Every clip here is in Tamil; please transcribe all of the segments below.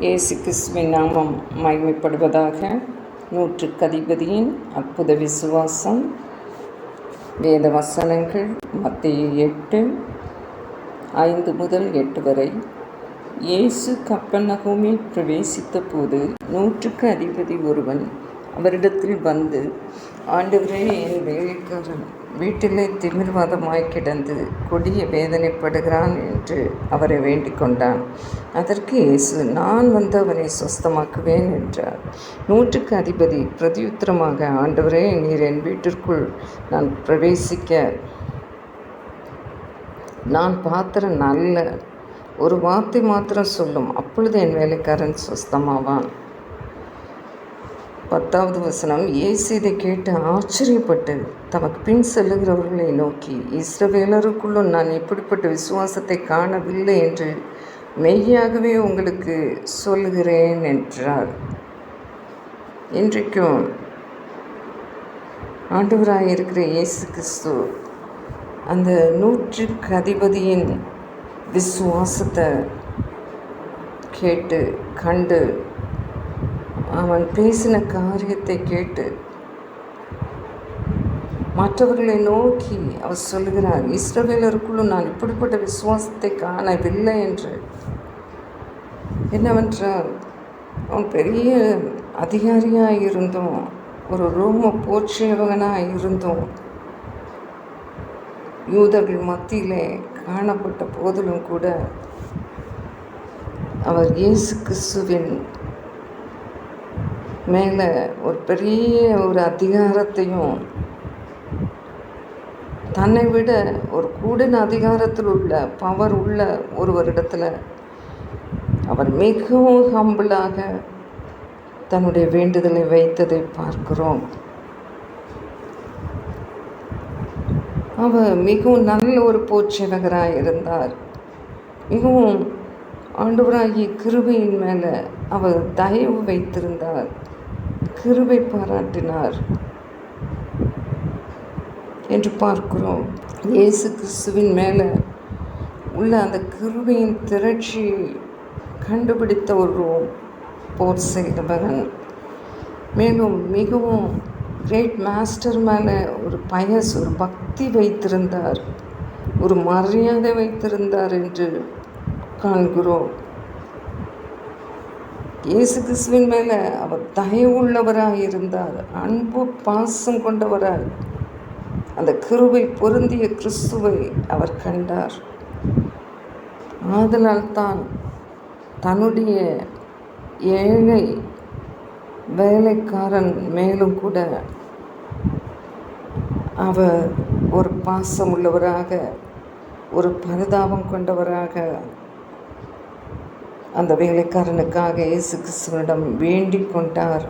இயேசு கிறிஸ்துவின் நாமம் மகிமைப்படுவதாக நூற்றுக்கு அதிபதியின் அற்புத விசுவாசம் வேத வசனங்கள் மத்திய எட்டு ஐந்து முதல் எட்டு வரை. இயேசு கப்பநகூமில் பிரவேசித்த போது நூற்றுக்கு அதிபதி ஒருவன் அவரிடத்தில் வந்து ஆண்டவரே என் வேலைக்காரன் வீட்டிலே திமிர்வாதமாய் கிடந்து கொடிய வேதனைப்படுகிறான் என்று அவரை வேண்டிக் கொண்டான் அதற்கு இயேசு நான் வந்து அவனை சொஸ்தமாக்குவேன் என்றார். நூற்றுக்கு அதிபதி பிரதியுத்தரமாக ஆண்டவரே நீர் என் வீட்டிற்குள் நான் பிரவேசிக்க நான் பாத்திர நல்ல ஒரு வார்த்தை மாத்திரம் சொல்லும் அப்பொழுது என் வேலைக்காரன் சொஸ்தமாவான். பத்தாவது வசனம் இயேசு இதை கேட்டு ஆச்சரியப்பட்டு தமக்கு பின் செல்லுகிறவர்களை நோக்கி இஸ்ரவேலருக்குள்ளும் நான் இப்படிப்பட்ட விசுவாசத்தை காணவில்லை என்று மெய்யாகவே உங்களுக்கு சொல்லுகிறேன் என்றார். இன்றைக்கும் ஆண்டவராக இருக்கிற இயேசு கிறிஸ்து அந்த நூற்றுக்கு அதிபதியின் விசுவாசத்தை கேட்டு கண்டு அவன் பேசின காரியத்தை கேட்டு மற்றவர்களை நோக்கி அவர் சொல்லுகிறார் இஸ்ரவேலருக்குள்ளும் நான் இப்படிப்பட்ட விசுவாசத்தை காணவில்லை என்று. என்னவென்றால் அவன் பெரிய அதிகாரியாக இருந்தோம் ஒரு ரோம போர்ச்சேவகனாக இருந்தும். யூதர்கள் மத்தியிலே காணப்பட்ட போதிலும் கூட அவர் இயேசு கிறிஸ்துவின் மேலே ஒரு பெரிய ஒரு அதிகாரத்தையும் தன்னை விட ஒரு கூடின அதிகாரத்தில் உள்ள பவர் உள்ள ஒருவரிடத்தில் அவர் மிகவும் ஹம்பிளாக தன்னுடைய வேண்டுதலை வைத்ததை பார்க்கிறோம். அவர் மிகவும் நல்ல ஒரு போச்சகராக இருந்தார். மிகவும் ஆண்டவராகிய கிருபையின் மேலே அவர் தயவு வைத்திருந்தார். கிருபை பாராட்டினார் என்று பார்க்கிறோம். இயேசு கிறிஸ்துவின் மேலே உள்ள அந்த கிருபையின் திரட்சி கண்டுபிடித்த ஒரு போர் செய்தவரன். மேலும் மிகவும் கிரேட் மாஸ்டர் மேலே ஒரு பயஸ் ஒரு பக்தி வைத்திருந்தார். ஒரு மரியாதை வைத்திருந்தார் என்று காண்கிறோம். இயேசு கிறிஸ்துவின் மேலே அவர் தயவுள்ளவராக இருந்தார். அன்பு பாசம் கொண்டவராய் அந்த கிருவை பொருந்திய கிறிஸ்துவை அவர் கண்டார். ஆதலால் தான் தன்னுடைய ஏழை வேலைக்காரன் மேலும் கூட அவர் ஒரு பாசம் உள்ளவராக ஒரு பரிதாபம் கொண்டவராக அந்த வேலைக்காரனுக்காக இயேசு கிறிஸ்துவனிடம் வேண்டிக் கொண்டார்.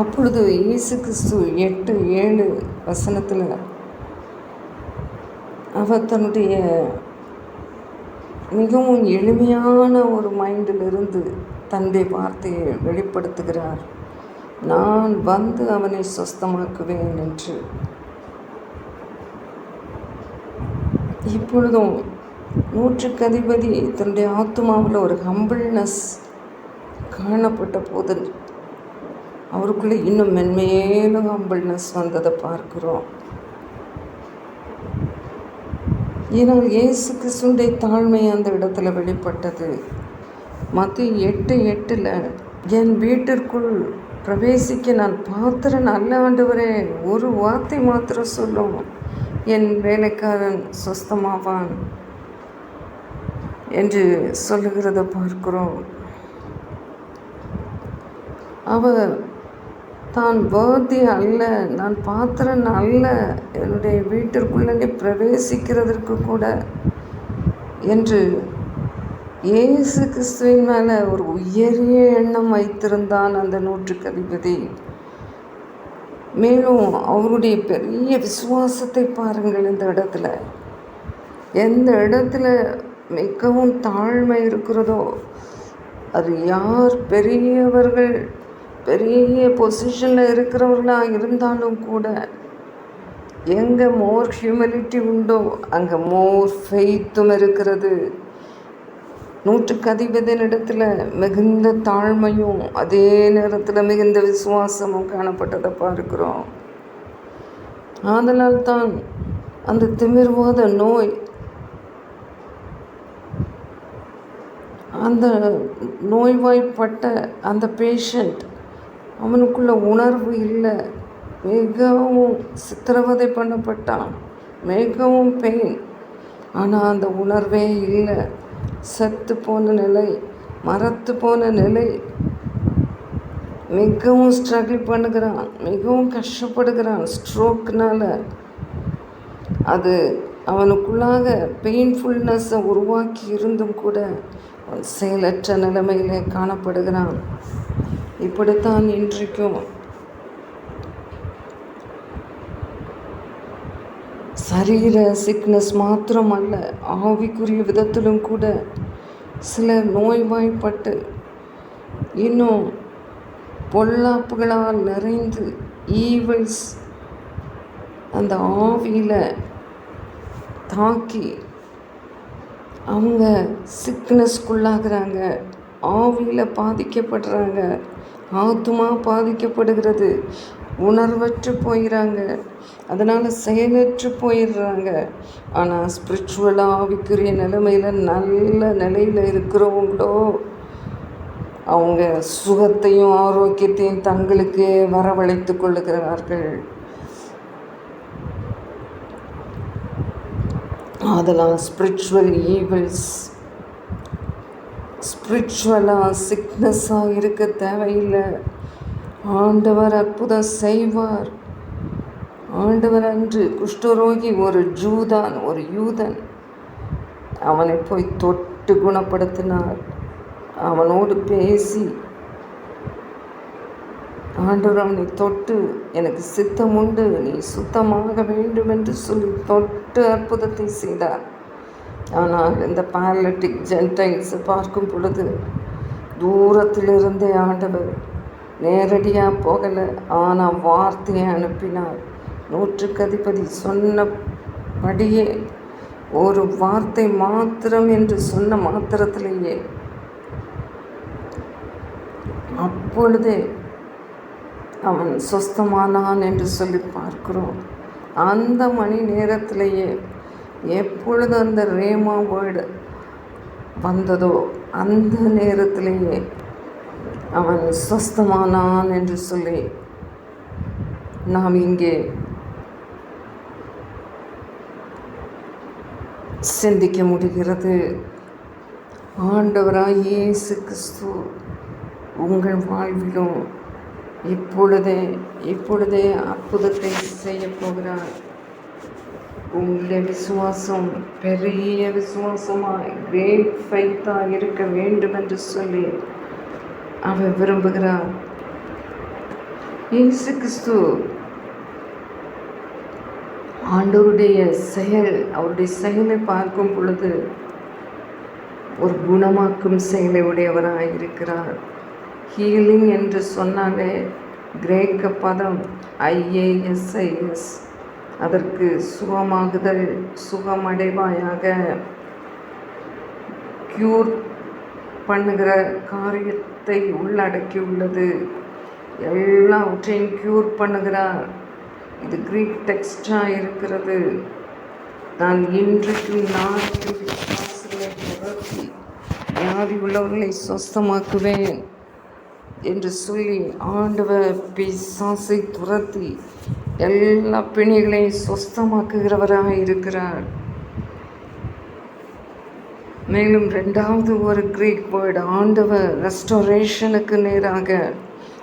அப்பொழுது இயேசு கிறிஸ்து எட்டு ஏழு வசனத்தில் அவர் தன்னுடைய மிகவும் எளிமையான ஒரு மைண்டிலிருந்து தன்னுடைய வார்த்தையை வெளிப்படுத்துகிறார். நான் வந்து அவனை சொஸ்தமாக்குவேன் என்று. இப்பொழுதும் நூற்றுக்கு அதிபதி தன்னுடைய ஆத்மாவில் ஒரு ஹம்பிள்னஸ் காணப்பட்ட போது அவருக்குள்ளே இன்னும் மென்மேலும் ஹம்பிள்னஸ் வந்ததை பார்க்குறோம். ஏன்னால் இயேசு கிறிஸ்துடைய தாழ்மை அந்த இடத்துல வெளிப்பட்டது. மத்திய எட்டு எட்டில் என் வீட்டிற்குள் பிரவேசிக்க நான் பாத்திரன் அல்ல ஆண்டவரே ஒரு வார்த்தை மாத்திரம் சொல்லும். என் வேலைக்காரன் சொஸ்தமாவான். என்று சொல்லுகிறத பார்க்கிறோம். அவர் தான் வேர்தி அல்ல நான் பாத்திரன் அல்ல என்னுடைய வீட்டிற்குள்ளே பிரவேசிக்கிறதற்கு கூட என்று இயேசு கிறிஸ்துவின் மேலே ஒரு உயரிய எண்ணம் வைத்திருந்தான் அந்த நூற்றுக்கதிபதி மேலும் அவருடைய பெரிய விசுவாசத்தை பாருங்கள் இந்த இடத்துல. எந்த இடத்துல மிகவும் தாழ்மை இருக்கிறதோ? அது யார் பெரியவர்கள்? பெரிய பொசிஷனில் இருக்கிறவர்களாக இருந்தாலும் கூட எங்கே மோர் ஹியூமிலிட்டி உண்டோ அங்கே மோர் ஃபெய்த்தும் இருக்கிறது. நூற்றுக்கு இடத்துல மிகுந்த தாழ்மையும் அதே நேரத்தில் மிகுந்த விசுவாசமும் காணப்பட்டதை பார்க்கிறோம். ஆதலால் தான் அந்த திமிர்வாத நோய் அந்த நோய்வாய்ப்பட்ட அந்த பேஷண்ட் அவனுக்குள்ள உணர்வு இல்லை. மிகவும் சித்திரவதை பண்ணப்பட்டான். மிகவும் பெயின் ஆனால் அந்த உணர்வே இல்லை. செத்து போன நிலை மரத்து போன நிலை. மிகவும் ஸ்ட்ரகிள் பண்ணுகிறான். மிகவும் கஷ்டப்படுகிறான். ஸ்ட்ரோக்னால் அது அவனுக்குள்ளாக பெயின்ஃபுல்னஸை உருவாக்கி இருந்தும் கூட செயலற்ற நிலைமையிலே காணப்படுகிறான் இப்படித்தான் இன்றைக்கும் சரீர சிக்னஸ் மாத்திரம் அல்ல ஆவிக்குரிய விதத்திலும் கூட சில நோய்வாய்ப்பட்டு இன்னும் பொல்லாப்புகளால் நிறைந்து ஈவல்ஸ் அந்த ஆவியில் தாக்கி அவங்க சிக்னஸ்க்குள்ளாகிறாங்க ஆவியில் பாதிக்கப்படுறாங்க. ஆத்துமா பாதிக்கப்படுகிறது. உணர்வற்று போயிடுறாங்க அதனால் செயலற்று போயிடுறாங்க ஆனால் ஸ்பிரிச்சுவலாக ஆவிக்குரிய நிலைமையில் நல்ல நிலையில் இருக்கிறவங்களோ அவங்க சுகத்தையும் ஆரோக்கியத்தையும் தங்களுக்கு வரவழைத்து கொள்ளுகிறார்கள். அதெல்லாம் ஸ்பிரிச்சுவல் ஈவில்ஸ் ஸ்பிரிச்சுவலாக சிக்னஸாக இருக்க தேவையில்லை. ஆண்டவர் அற்புதம் செய்வார். ஆண்டவர் அன்று குஷ்டரோகி ஒரு ஜூதான் ஒரு யூதன். அவனை போய் தொட்டு குணப்படுத்தினார். அவனோடு பேசி ஆண்டவர் நீ தொட்டு எனக்கு சித்தம் உண்டு. நீ சுத்தமாக வேண்டும் என்று சொல்லி தொட்டு அற்புதத்தை செய்தார். ஆனால் இந்த பேரலட்டிக் ஜென்டைல்ஸை பார்க்கும் பொழுது தூரத்திலிருந்தே ஆண்டவர் நேரடியாக போகலை. ஆனால் வார்த்தையை அனுப்பினார். நூற்றுக்கு அதிபதி சொன்னபடியே ஒரு வார்த்தை மாத்திரம் என்று சொன்ன மாத்திரத்திலேயே அப்பொழுதே அவன் சொஸ்தமானான் என்று சொல்லி பார்க்கிறோம். அந்த மணி நேரத்திலேயே எப்பொழுது அந்த ரேமா வேர்டு வந்ததோ அந்த நேரத்திலேயே அவன் சொஸ்தமானான் என்று சொல்லி நாம் இங்கே சிந்திக்க முடிகிறது. ஆண்டவராக இயேசு கிறிஸ்து உங்கள் வாழ்விலும் இப்பொழுதே இப்பொழுதே அற்புதத்தை செய்ய போகிறார். உங்களுடைய விசுவாசம் பெரிய விசுவாசமாக கிரேட் ஃபைத்தாக இருக்க வேண்டும் என்று சொல்லி அவர் விரும்புகிறார். இயேசு கிறிஸ்து ஆண்டவருடைய செயல் அவருடைய செயலை பார்க்கும் பொழுது ஒரு குணமாக்கும் செயலை உடையவராக இருக்கிறார் ஹீலிங் என்று சொன்னாலே கிரேக்க பதம் ஐஏஎஸ்ஐஎஸ். அதற்கு சுகமாகுதல் சுகமடைவாயாக. க்யூர் பண்ணுகிற காரியத்தை உள்ளடக்கியுள்ளது. எல்லாவற்றையும் க்யூர் பண்ணுகிறார். இது க்ரீக் டெக்ஸ்டாக இருக்கிறது. நான் இன்றைக்கு நாளைக்கு விசுவாசங்களை வியாதி உள்ளவர்களை சொஸ்தமாக்குவேன். என்று சொல்லி ஆண்டவர் பிசாசை துரத்தி எல்லா பிணிகளையும் சொஸ்தமாக்குகிறவராக இருக்கிறார். மேலும் ரெண்டாவது ஒரு கிரீக் வேர்டு ஆண்டவர் ரெஸ்டோரேஷனுக்கு நேராக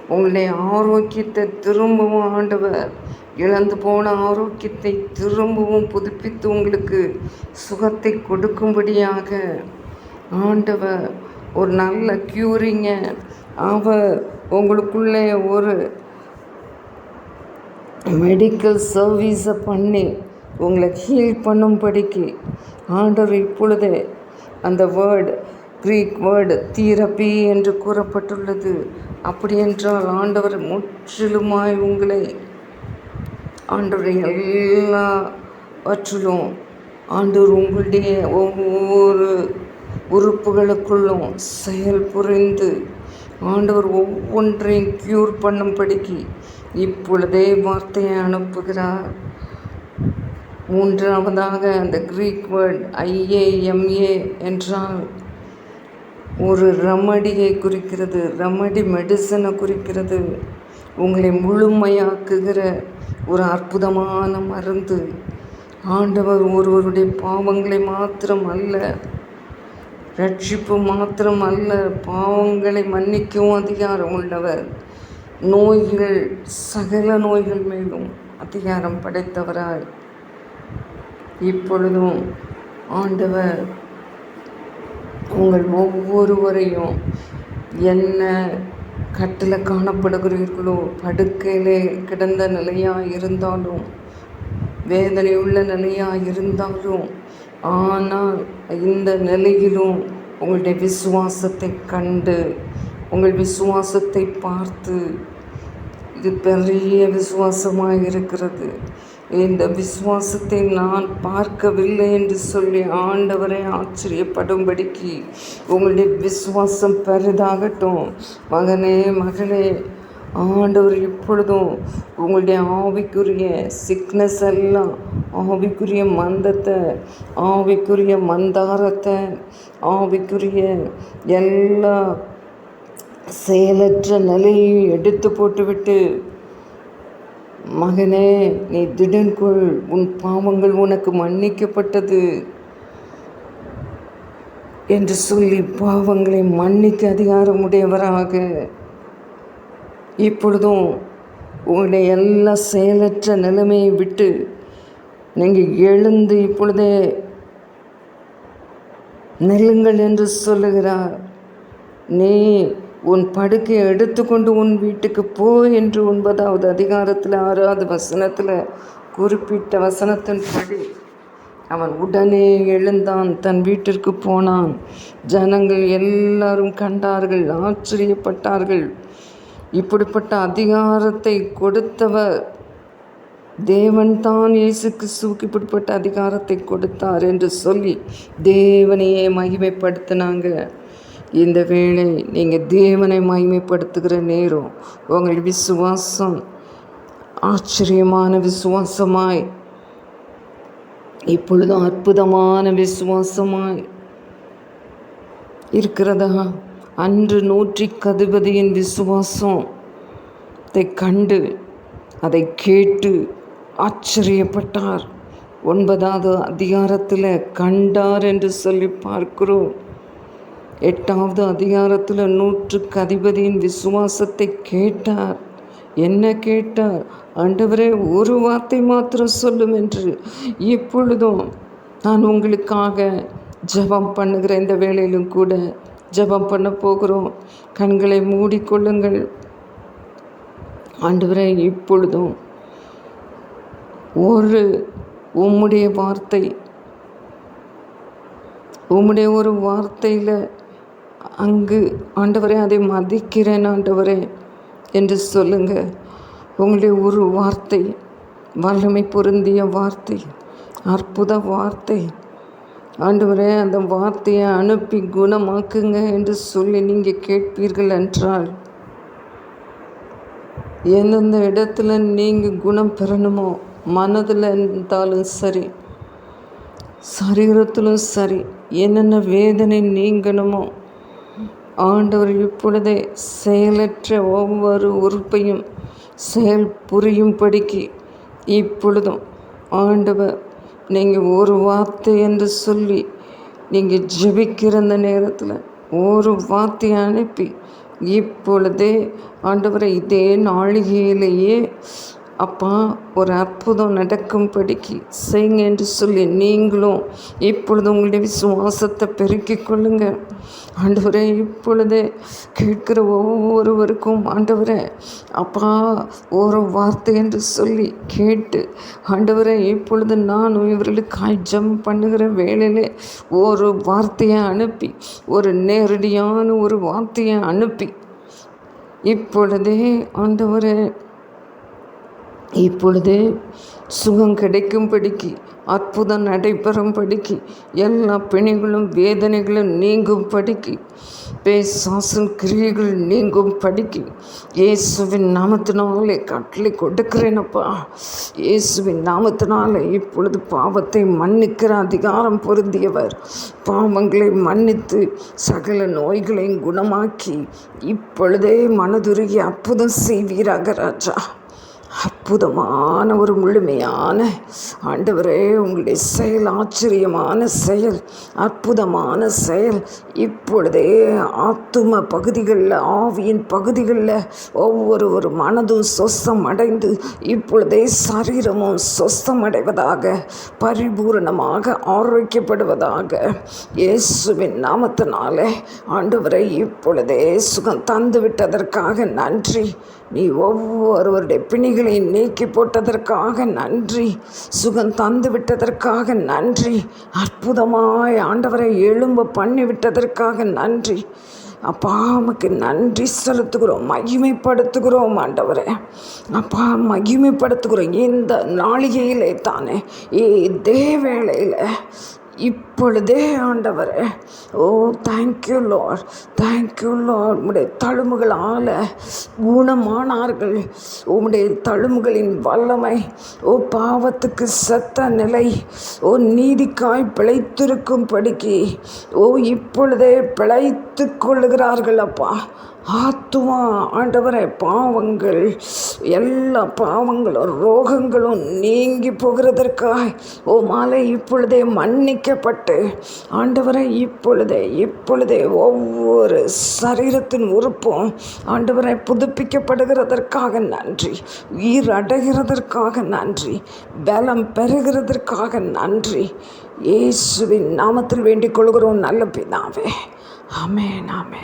உங்களுடைய ஆரோக்கியத்தை திரும்பவும் ஆண்டவர் இழந்து போன ஆரோக்கியத்தை திரும்பவும் புதுப்பித்து உங்களுக்கு சுகத்தை கொடுக்கும்படியாக ஆண்டவர் ஒரு நல்ல க்யூரிங்க அவர் உங்களுக்குள்ளே ஒரு மெடிக்கல் சர்வீஸை பண்ணி உங்களை ஹீல் பண்ணும்படிக்கு ஆண்டவர் இப்பொழுதே அந்த வேர்டு க்ரீக் வேர்டு தீரப்பி என்று கூறப்பட்டுள்ளது. அப்படி என்றால் ஆண்டவர் முற்றிலுமாய் உங்களை ஆண்டவர் எல்லாவற்றிலும் ஆண்டவர் உங்களுடைய ஒவ்வொரு உறுப்புகளுக்குள்ளும் செயல் புரிந்து ஆண்டவர் ஒவ்வொன்றையும் க்யூர் பண்ணும்படிக்கு இப்பொழுதே வார்த்தையை அனுப்புகிறார். மூன்றாவதாக அந்த க்ரீக் வேர்ட் ஐஏஎம்ஏ என்றால் ஒரு ரெமடியை குறிக்கிறது ரெமடி மெடிசனை குறிக்கிறது. உங்களை முழுமையாக்குகிற ஒரு அற்புதமான மருந்து. ஆண்டவர் ஒருவருடைய பாவங்களை மாத்திரம் அல்ல ரட்சிப்பு மாத்திரம் அல்ல பாவங்களை மன்னிக்கவும் அதிகாரம் உள்ளவர். நோய்கள் சகல நோய்கள் மேலும் அதிகாரம் படைத்தவராய். இப்பொழுதும் ஆண்டவர் உங்கள் ஒவ்வொருவரையும் என்ன கட்டில் காணப்படுகிறீர்களோ படுக்கையிலே கிடந்த நிலையாக இருந்தாலும் வேதனையுள்ள நிலையாக இருந்தாலும் ஆனால் இந்த நிலையிலும் உங்களுடைய விசுவாசத்தை கண்டு உங்கள் விசுவாசத்தை பார்த்து இது பெரிய விசுவாசமாக இருக்கிறது. இந்த விசுவாசத்தை நான் பார்க்கவில்லை என்று சொல்லி ஆண்டவரை ஆச்சரியப்படும்படிக்கு உங்களுடைய விசுவாசம் பெரிதாகட்டும். மகனே மகளே ஆண்டவர் எப்பொழுதும் உங்களுடைய ஆவிக்குரிய சிக்னஸ் எல்லாம் ஆவிக்குரிய மந்தத்தை ஆவிக்குரிய மந்தாரத்தை ஆவிக்குரிய எல்லா செயலற்ற நிலையை எடுத்து போட்டுவிட்டு மகனே நீ திடன்கொள் உன் பாவங்கள் உனக்கு மன்னிக்கப்பட்டது என்று சொல்லி பாவங்களை மன்னிக்க அதிகாரம் உடையவராக இப்பொழுதும் உங்களுடைய எல்லா செயலற்ற நிலைமையை விட்டு நீங்கள் எழுந்து இப்பொழுதே நெல்லுங்கள் என்று சொல்லுகிறார். நீ உன் படுக்கையை எடுத்துக்கொண்டு உன் வீட்டுக்கு போ என்று ஒன்பதாவது அதிகாரத்தில் ஆறாவது வசனத்தில் குறிப்பிட்ட வசனத்தின் படி அவன் உடனே எழுந்தான் தன் வீட்டிற்கு போனான். ஜனங்கள் எல்லாரும் கண்டார்கள் ஆச்சரியப்பட்டார்கள். இப்படிப்பட்ட அதிகாரத்தை கொடுத்தவர் தேவன் தான். இயேசுக்கு கிறிஸ்துவுக்கு இப்படிப்பட்ட அதிகாரத்தை கொடுத்தார் என்று சொல்லி தேவனையே மகிமைப்படுத்தினாங்க. இந்த வேளை நீங்கள் தேவனை மகிமைப்படுத்துகிற நேரம் உங்கள் விசுவாசம் ஆச்சரியமான விசுவாசமாய் இப்பொழுதும் அற்புதமான விசுவாசமாய் இருக்கிறதா? அன்று நூற்றி கதிபதியின் விசுவாசத்தை கண்டு அதை கேட்டு ஆச்சரியப்பட்டார். ஒன்பதாவது அதிகாரத்தில் கண்டார் என்று சொல்லி பார்க்கிறோம். எட்டாவது அதிகாரத்தில் நூற்றுக்கு அதிபதியின் விசுவாசத்தை கேட்டார். என்ன கேட்டார்? ஆண்டவரே ஒரு வார்த்தை மாத்திரம் சொல்லும் என்று. இப்பொழுதும் நான் உங்களுக்காக ஜபம் பண்ணுகிற இந்த வேலையிலும் கூட ஜபம் பண்ண போகிறோம். கண்களை மூடிக்கொள்ளுங்கள். ஆண்டவரே இப்பொழுதும் ஒரு உம்முடைய வார்த்தை உம்முடைய ஒரு வார்த்தையில் அங்கு ஆண்டவரே அதை மதிக்கிறேன் ஆண்டவரே என்று சொல்லுங்க. உங்களுடைய ஒரு வார்த்தை வல்லமை பொருந்திய வார்த்தை அற்புத வார்த்தை ஆண்டவரே அந்த வார்த்தையை அனுப்பி குணமாக்குங்க என்று சொல்லி நீங்கள் கேட்பீர்கள் என்றால் எந்தெந்த இடத்துல நீங்கள் குணம் பெறணுமோ மனதில் இருந்தாலும் சரி சரீரத்திலும் சரி என்னென்ன வேதனை நீங்கணுமோ ஆண்டவர் இப்பொழுதே செயலற்ற ஒவ்வொரு உறுப்பையும் செயல் புரியும்படிக்கு இப்பொழுதும் ஆண்டவர் நீங்கள் ஒரு வார்த்தை என்று சொல்லி நீங்கள் ஜபிக்கிற அந்த நேரத்தில் ஒரு வார்த்தையை அனுப்பி இப்பொழுதே ஆண்டவரை இதே நாளிகையிலேயே அப்பா ஒரு அற்புதம் நடக்கும்படிக்கு செய்யுங்க என்று சொல்லி நீங்களும் இப்பொழுது உங்களுடைய விசுவாசத்தை பெருக்கிக் கொள்ளுங்க. ஆண்டவரே இப்பொழுதே கேட்கிற ஒவ்வொருவருக்கும் ஆண்டவரே அப்பா ஒரு வார்த்தை என்று சொல்லி கேட்டு ஆண்டவரே இப்பொழுது நான் இவர்களுக்காய் ஜம் பண்ணுகிற வேலையில் ஒரு வார்த்தையை அனுப்பி ஒரு நேரடியான ஒரு வார்த்தையை அனுப்பி இப்பொழுதே ஆண்டவரே இப்பொழுது சுகம் கிடைக்கும்படிக்கு அற்புதம் நடைபெறும்படிக்கு எல்லா பிணிகளும் வேதனைகளும் நீங்கும் படிக்கு பேசாசன் கிரியைகள் நீங்கும் படிக்கு இயேசுவின் நாமத்தினாலே கட்டளை கொடுக்கிறேனப்பா. இயேசுவின் நாமத்தினாலே இப்பொழுது பாவத்தை மன்னிக்கிற அதிகாரம் பொருந்தியவர். பாவங்களை மன்னித்து சகல நோய்களையும் குணமாக்கி இப்பொழுதே மனதுருகி அற்புதம் செய்வீராக ராஜா. அற்புதமான ஒரு முழுமையான ஆண்டவரே உங்களுடைய செயல் ஆச்சரியமான செயல் அற்புதமான செயல். இப்பொழுதே ஆத்தும பகுதிகளில் ஆவியின் பகுதிகளில் ஒவ்வொரு ஒரு மனதும் சொஸ்தம் அடைந்து இப்பொழுதே சரீரமும் சொஸ்தம் அடைவதாக பரிபூரணமாக ஆரோக்கியப்படுவதாக இயேசுவின் நாமத்தினாலே ஆண்டவரை இப்பொழுதே சுகம் தந்து விட்டதற்காக நன்றி. நீ ஒவ்வொருவருடைய பிணிகளை நீக்கி போட்டதற்காக நன்றி. சுகம் தந்து விட்டதற்காக நன்றி. அற்புதமாய் ஆண்டவரை எழும்ப பண்ணி விட்டதற்காக நன்றி. அப்பா நமக்கு நன்றி செலுத்துகிறோம் மகிமைப்படுத்துகிறோம் ஆண்டவரை. அப்பா மகிமைப்படுத்துகிறோம். இந்த நாளிகையிலே தானே ஏ இதே வேளையில் இப்பொழுதே ஆண்டவர். ஓ thank you lord thank you lord உடைய தழும்புகளால் குணமானார்கள் உம்முடைய தழும்புகளின் வல்லமை ஓ பாவத்துக்கு செத்த நிலை ஓ நீதிக்காய் பிழைத்திருக்கும் படிக்கு ஓ இப்பொழுதே பிழைத்து கொள்ளுகிறார்கள் அப்பா. ஆத்துமா ஆண்டவரை பாவங்கள் எல்லா பாவங்களும் ரோகங்களும் நீங்கி போகிறதற்காக. ஓ மாலை இப்பொழுதே மன்னிக்கப்பட்டு ஆண்டவரை இப்பொழுதே இப்பொழுதே ஒவ்வொரு சரீரத்தின் உறுப்பும் ஆண்டவரை புதுப்பிக்கப்படுகிறதற்காக நன்றி. உயிர் அடைகிறதற்காக நன்றி. பலம் பெறுகிறதற்காக நன்றி. இயேசுவின் நாமத்தில் வேண்டிக் கொள்கிறோம் நல்ல பிதாவே. ஆமே ஆமே